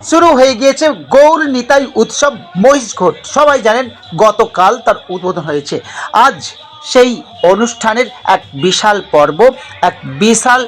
শুরু হয়ে গিয়েছে গৌর নিতাই উৎসব মহিষঘোট সবাই জানেন গতকাল তার উদ্বোধন হয়েছে। আজ সেই অনুষ্ঠানের এক বিশাল পর্ব, এক বিশাল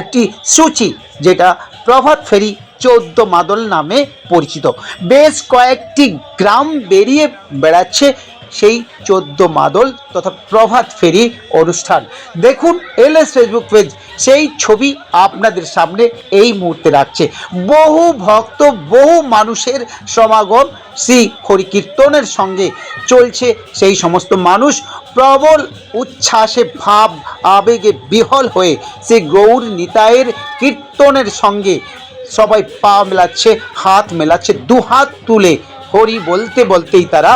একটি সূচি, যেটা প্রভাত ফেরি চৌদ্দ মাদল নামে পরিচিত। বেশ কয়েকটি গ্রাম বেরিয়ে বেড়াচ্ছে সেই চোদ্দ মাদল তথা প্রভাত ফেরি অনুষ্ঠান। দেখুন এল এস ফেসবুক পেজ সেই ছবি আপনাদের সামনে এই মুহূর্তে রাখছে। বহু ভক্ত, বহু মানুষের সমাগম, শ্রী হরিকীর্তনের সঙ্গে চলছে সেই সমস্ত মানুষ। প্রবল উচ্ছ্বাসে, ভাব, আবেগে বিহল হয়ে সেই গৌর নিতায়ের কীর্তনের সঙ্গে সবাই পা মেলাচ্ছে, হাত মেলাচ্ছে দু হাত তুলে হরি বলতে বলতেই তারা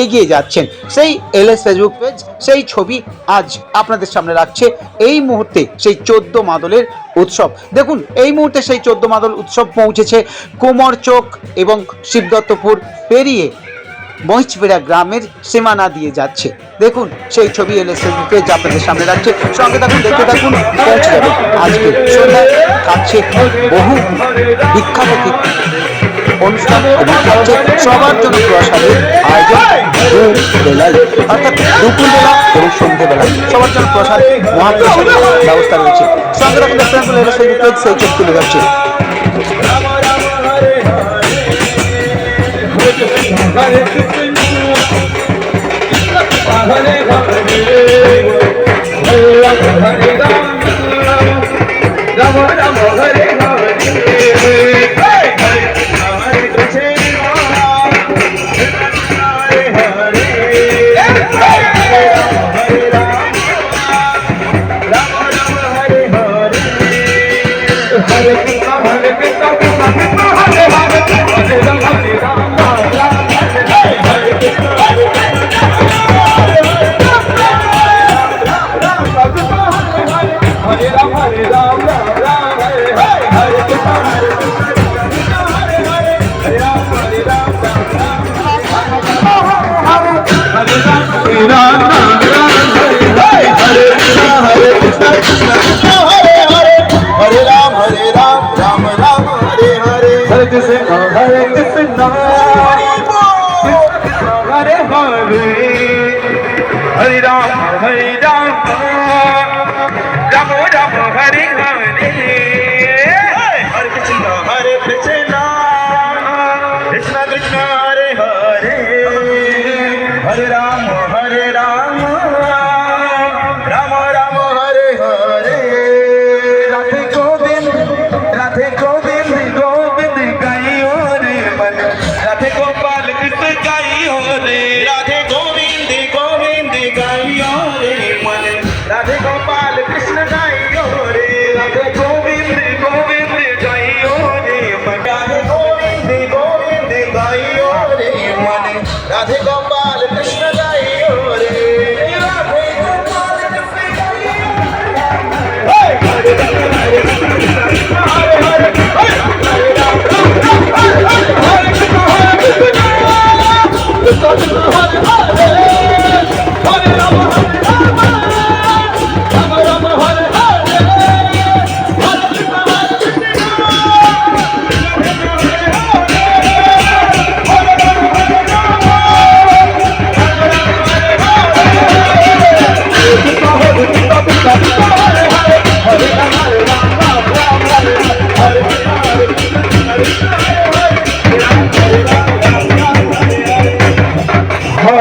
এগিয়ে যাচ্ছেন। সেই এলএস ফেসবুক পেজ, সেই ছবি আজ আপনাদের সামনে রাখছে। এই মুহূর্তে সেই চোদ্দ মাদলের উৎসব। দেখুন, এই মুহূর্তে সেই চোদ্দ মাদল উৎসব পৌঁছেছে কুমরচোক এবং শিবদত্তপুর পেরিয়ে মহিচবেড়া গ্রামের সীমানা দিয়ে যাচ্ছে। দেখুন, সেই ছবি এলএস ফেসবুক পেজ আপনাদের সামনে রাখছে। সঙ্গে থাকুন, দেখতে থাকুন, পৌঁছে যাবে। আজকে সন্ধ্যায় থাকছে বহু বিখ্যাত অনুষ্ঠান সবার জন্য প্রসাদের আয়োজন দুবেলায় অর্থাৎ দুপুরবেলা এবং সন্ধ্যেবেলা সবার জন্য প্রসাদ মহাপ্রসাদের ব্যবস্থা রয়েছে। সঙ্গে পেজ সেই ছবি তুলে যাচ্ছে। Hare Hare Ram, Ram Ram, Hey Hare Hare Rama